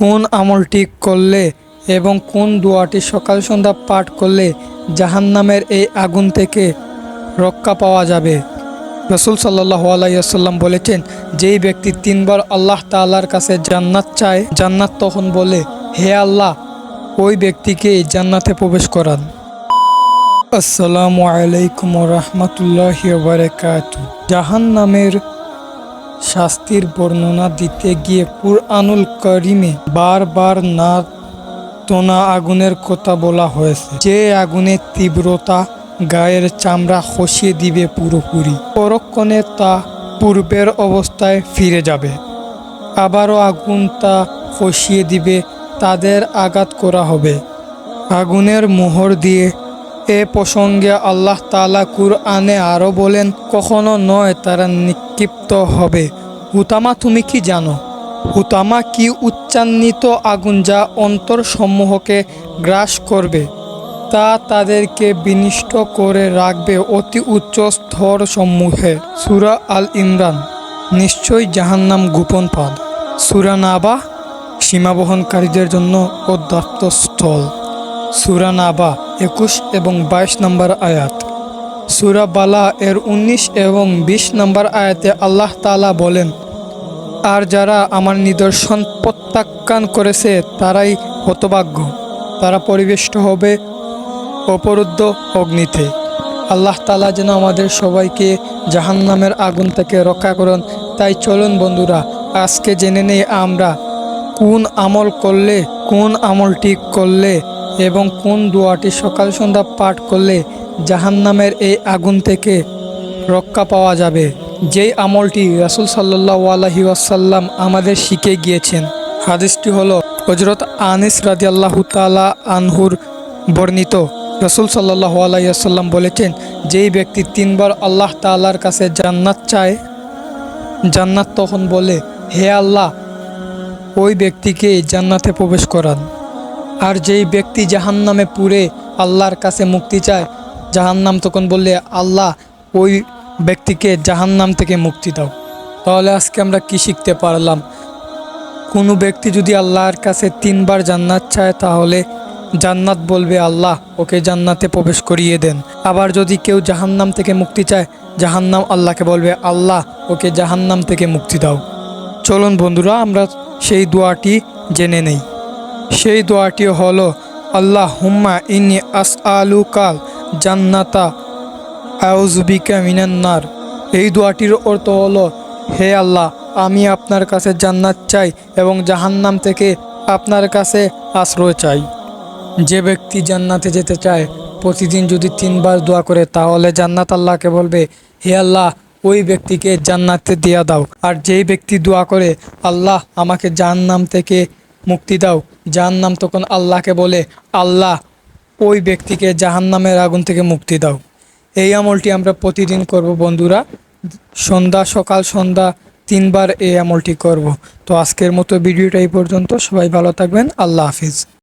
কোন আমলটি করলে এবং কোন দোয়াটি সকাল সন্ধ্যা পাঠ করলে জাহান্নামের এই আগুন থেকে রক্ষা পাওয়া যাবে? রসুল সাল্লাহ আলাইসাল্লাম বলেছেন, যেই ব্যক্তি তিনবার আল্লাহ তাআলার কাছে জান্নাত চায়, জান্নাত তখন বলে, হে আল্লাহ, ওই ব্যক্তিকে জান্নাতে প্রবেশ করান। আসসালামু আলাইকুম রহমতুল্লাহ বারকাত জাহান্নামের শাস্তির বর্ণনা দিতে গিয়ে কুরআনুল করিমে বারবার না তোনা আগুনের কথা বলা হয়েছে। যে আগুনের তীব্রতা, গায়ের চামড়া খসিয়ে দিবে পুরোপুরি, পরক্ষণে তা পূর্বের অবস্থায় ফিরে যাবে। আবারও আগুন তা খসিয়ে দিবে, তাদের আঘাত করা হবে। আগুনের মোহর দিয়ে এ প্রসঙ্গে আল্লাহ তালা কুরআনে আরও বলেন, কখনো নয় তারা নিক্ষিপ্ত হবে। হুতামা তুমি কি জানো? হুতামা কি উচ্চান্বিত আগুন যা অন্তর সমূহকে গ্রাস করবে? তা তাদেরকে বিনিষ্ট করে রাখবে অতি উচ্চ স্তর সমূহে। সুরা আল ইমরান, নিশ্চয়ই জাহান্নাম গোপন পাদ। সুরা নাবা সীমাবহনকারীদের জন্য অদ্যাপ্ত স্থল। সুরা নাবা একুশ এবং বাইশ নম্বর আয়াত। সুরা বালা এর উনিশ এবং বিশ নম্বর আয়াতে আল্লাহ তালা বলেন, আর যারা আমার নিদর্শন প্রত্যাখ্যান করেছে, তারাই হতভাগ্য। তারা পরিবেষ্ট হবে অপরুদ্ধ অগ্নিতে। আল্লাহ তালা যেন আমাদের সবাইকে জাহান্নামের আগুন থেকে রক্ষা করুন। তাই চলুন বন্ধুরা, আজকে জেনে নেই আমরা, কোন আমল করলে, কোন আমল ঠিক করলে এবং কোন দোয়াটি সকাল সন্ধ্যা পাঠ করলে জাহান্নামের এই আগুন থেকে রক্ষা পাওয়া যাবে? যেই আমলটি রাসুল সাল্লাহ আলহি আসাল্লাম আমাদের শিখে গিয়েছেন। হাদিসটি হলো হজরত আনিস রাজি আল্লাহ তালা আনহুর বর্ণিত। রসুল সাল্লাহ আলাইসাল্লাম বলেছেন, যেই ব্যক্তি তিনবার আল্লাহ তালার কাছে জান্নাত চায়, জান্নাত তখন বলে, হে আল্লাহ, ওই ব্যক্তিকে জান্নাতে প্রবেশ করান। আর যেই ব্যক্তি জাহান্নামে পুড়ে আল্লাহর কাছে মুক্তি চায়, জাহান্নাম তখন বললে, আল্লাহ, ওই ব্যক্তিকে জাহান্নাম থেকে মুক্তি দাও। তাহলে আজকে আমরা কি শিখতে পারলাম? কোনো ব্যক্তি যদি আল্লাহর কাছে তিনবার জান্নাত চায়, তাহলে জান্নাত বলবে, আল্লাহ, ওকে জান্নাতে প্রবেশ করিয়ে দেন। আবার যদি কেউ জাহান্নাম থেকে মুক্তি চায়, জাহান্নাম আল্লাহকে বলবে, আল্লাহ, ওকে জাহান্নাম থেকে মুক্তি দাও। চলুন বন্ধুরা, আমরা সেই দোয়াটি জেনে নেই। সেই দোয়াটি হলো আল্লাহ হুম্মা ইনি আস আলু কাল জান্নাতা আউজবিকা মিনান্নার এই দোয়াটির অর্থ হলো, হে আল্লাহ, আমি আপনার কাছে জান্নাত চাই এবং জাহান্নাম থেকে আপনার কাছে আশ্রয় চাই। যে ব্যক্তি জান্নাতে যেতে চায়, প্রতিদিন যদি তিনবার দোয়া করে, তাহলে জান্নাত আল্লাহকে বলবে, হে আল্লাহ, ওই ব্যক্তিকে জান্নাতে দিয়া দাও। আর যেই ব্যক্তি দোয়া করে, আল্লাহ, আমাকে জাহান্নাম থেকে মুক্তি দাও। জাহান্নাম তখন আল্লাহকে বলে, আল্লাহ, ওই ব্যক্তিকে জাহান্নামের আগুন থেকে মুক্তি দাও। এই আমলটি আমরা প্রতিদিন করব বন্ধুরা। সন্ধ্যা, সকাল সন্ধ্যা তিনবার এই আমলটি করব। তো আজকের মতো ভিডিওটা এই পর্যন্ত। সবাই ভালো থাকবেন। আল্লাহ হাফিজ।